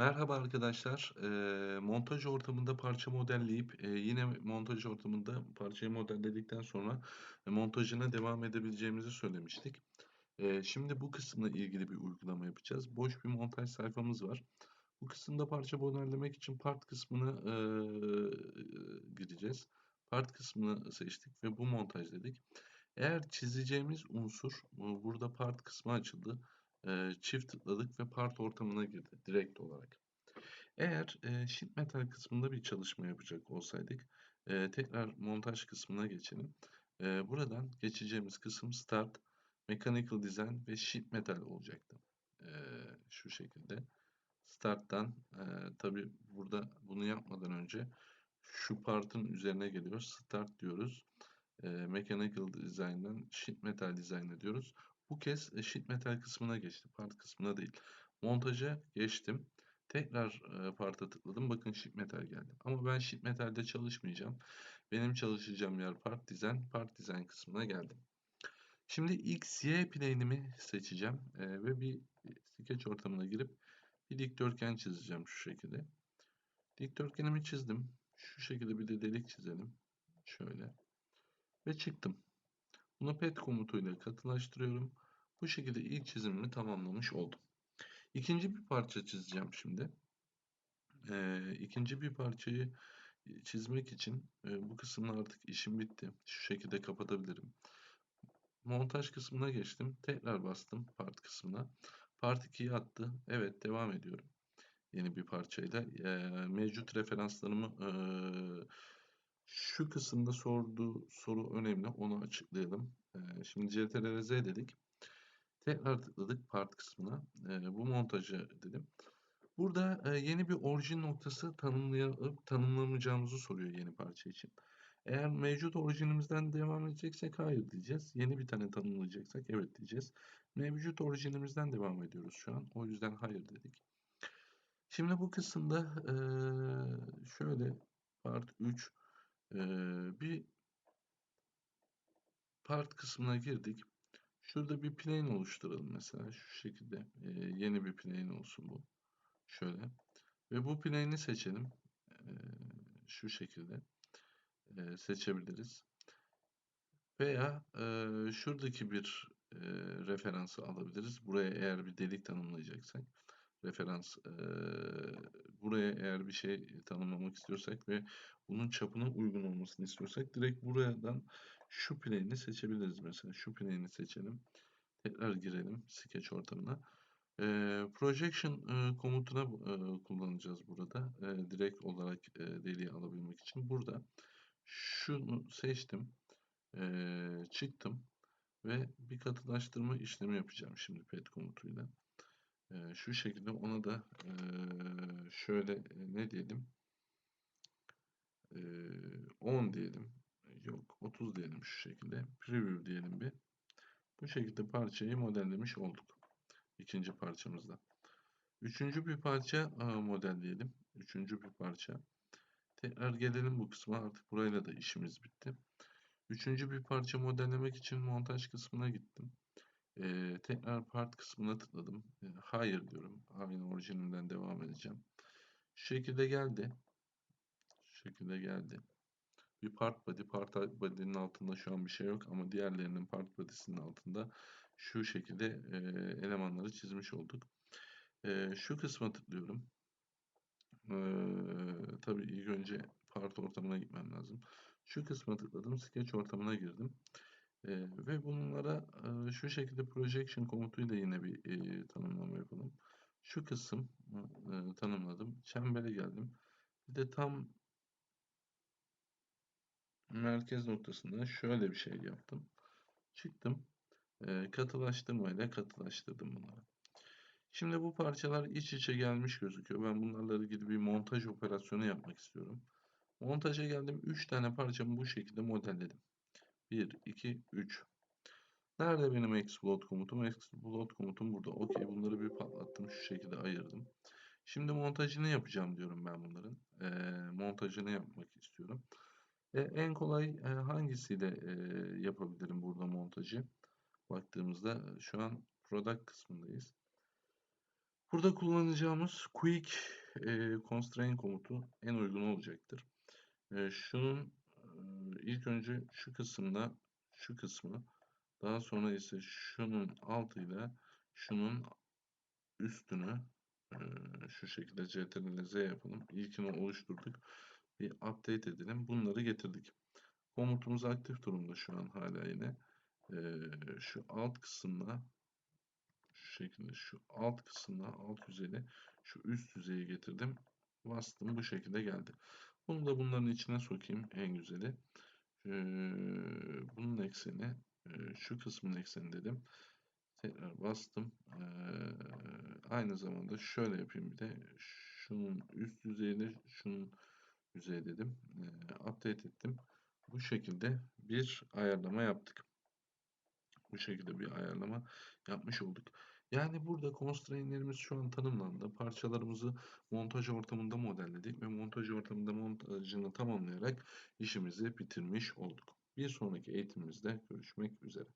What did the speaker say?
Merhaba arkadaşlar. Eee, montaj ortamında parça modelleyip, eee, yine montaj ortamında parçayı modelledikten sonra, eee, montajına devam edebileceğimizi söylemiştik. Eee, şimdi bu kısımla ilgili bir uygulama yapacağız. Boş bir montaj sayfamız var. Bu kısımda parça modellemek için part kısmını, eee, gireceğiz. Part kısmını seçtik ve bu montaj dedik. Eğer çizeceğimiz unsur, bu burada part kısmı açıldı. Eee, çift tıkladık ve part ortamına girdi direkt olarak. Eğer, eee, sheet metal kısmında bir çalışma yapacak olsaydık, eee, tekrar montaj kısmına geçelim. Eee, buradan geçeceğimiz kısım start, mechanical design ve sheet metal olacaktı. Eee, şu şekilde. Start'tan, eee, tabii burada bunu yapmadan önce şu partın üzerine geliyoruz. Start diyoruz. Eee, mechanical design'dan sheet metal design diyoruz. Bu kez e, sheet metal kısmına geçti. Part kısmına değil. Montaja geçtim. Tekrar e, part'a tıkladım. Bakın sheet metal geldi. Ama ben sheet metal'de çalışmayacağım. Benim çalışacağım yer part design. Part design kısmına geldim. Şimdi x, y plane'imi seçeceğim e, ve bir sketch ortamına girip bir dikdörtgen çizeceğim şu şekilde. Dikdörtgenimi çizdim. Şu şekilde bir de delik çizelim. Şöyle. Ve çıktım. Bunu pet komutuyla katılaştırıyorum. Bu şekilde ilk çizimimi tamamlamış oldum. İkinci bir parça çizeceğim şimdi. Ee, ikinci bir parçayı çizmek için e, bu kısımda artık işim bitti. Şu şekilde kapatabilirim. Montaj kısmına geçtim. Tekrar bastım part kısmına. Part 2'yi attı. Evet devam ediyorum. Yeni bir parçayla. E, mevcut referanslarımı e, şu kısımda sorduğu soru önemli. Onu açıklayalım. E, şimdi CTRL Z dedik. Tekrar tıkladık part kısmına. E, bu montajı dedim. Burada e, yeni bir orijin noktası tanımlayıp tanımlamayacağımızı soruyor yeni parça için. Eğer mevcut orijinimizden devam edeceksek hayır diyeceğiz. Yeni bir tane tanımlayacaksak evet diyeceğiz. Mevcut orijinimizden devam ediyoruz şu an. O yüzden hayır dedik. Şimdi bu kısımda e, şöyle part 3 bir part kısmına girdik. Şurada bir plane oluşturalım mesela şu şekilde. E, yeni bir plane olsun bu. Şöyle. Ve bu plane'i seçelim. E, şu şekilde e, seçebiliriz. Veya e, şuradaki bir e, referansı alabiliriz. Buraya eğer bir delik tanımlayacaksak referans e, buraya eğer bir şey tanımlamak istiyorsak ve bunun çapına uygun olmasını istiyorsak direkt buradan şu plane'i seçebiliriz. Mesela şu plane'i seçelim. Tekrar girelim sketch ortamına. E, projection e, komutuna e, kullanacağız burada. E, direkt olarak e, deliği alabilmek için. Burada şunu seçtim. E, çıktım ve bir katılaştırma işlemi yapacağım şimdi pet komutuyla e, şu şekilde ona da e, şöyle e, ne diyelim? E, 10 diyelim. Yok 30 diyelim şu şekilde. Preview diyelim bir. Bu şekilde parçayı modellemiş olduk ikinci parçamızda. Üçüncü bir parça a, modelleyelim üçüncü bir parça. Tekrar gelelim bu kısma. Artık burayla da işimiz bitti. Üçüncü bir parça modellemek için montaj kısmına gittim ee, tekrar part kısmına tıkladım. Ee, hayır diyorum. Aynı orijininden devam edeceğim. Şu şekilde geldi. Şu şekilde geldi. Bir part body. Part body'nin altında şu an bir şey yok ama diğerlerinin part body'sinin altında şu şekilde e, elemanları çizmiş olduk. E, şu kısma tıklıyorum. E, tabii ilk önce part ortamına gitmem lazım. Şu kısma tıkladım. Sketch ortamına girdim. E, ve bunlara e, şu şekilde projection komutuyla yine bir e, tanımlama yapalım. Şu kısım e, tanımladım. Çembere geldim. Bir de tam merkez noktasında şöyle bir şey yaptım. Çıktım. E, katılaştırmayla katılaştırdım bunları. Şimdi bu parçalar iç içe gelmiş gözüküyor. Ben bunlarla ilgili bir montaj operasyonu yapmak istiyorum. Montaja geldim. 3 tane parçamı bu şekilde modelledim. 1, 2, 3. Nerede benim explode komutum? Explode komutum burada. Okey bunları bir patlattım. Şu şekilde ayırdım. Şimdi montajını yapacağım diyorum ben bunların. E, montajını yapmak istiyorum. E, en kolay e, hangisiyle e, yapabilirim burada montajı? Baktığımızda şu an product kısmındayız. Burada kullanacağımız quick e, constraint komutu en uygun olacaktır. E, şunun ilk önce şu kısımda şu kısmı daha sonra ise şunun altıyla şunun üstünü e, şu şekilde CTRL Z yapalım. İlkini oluşturduk. Bir update edelim. Bunları getirdik. Komutumuz aktif durumda şu an hala yine. E, şu alt kısımda şu şekilde şu alt kısımda alt yüzeyde şu üst yüzeyi getirdim. Bastım bu şekilde geldi. Bunu da bunların içine sokayım en güzeli. Ee, bunun ekseni e, şu kısmın ekseni dedim. Tekrar bastım. Ee, aynı zamanda şöyle yapayım bir de şunun üst yüzeyini şunun yüzey dedim. Ee, update ettim. Bu şekilde bir ayarlama yaptık. Bu şekilde bir ayarlama yapmış olduk. Yani burada constraint'lerimiz şu an tanımlandı. Parçalarımızı montaj ortamında modelledik ve montaj ortamında montajını tamamlayarak işimizi bitirmiş olduk. Bir sonraki eğitimimizde görüşmek üzere.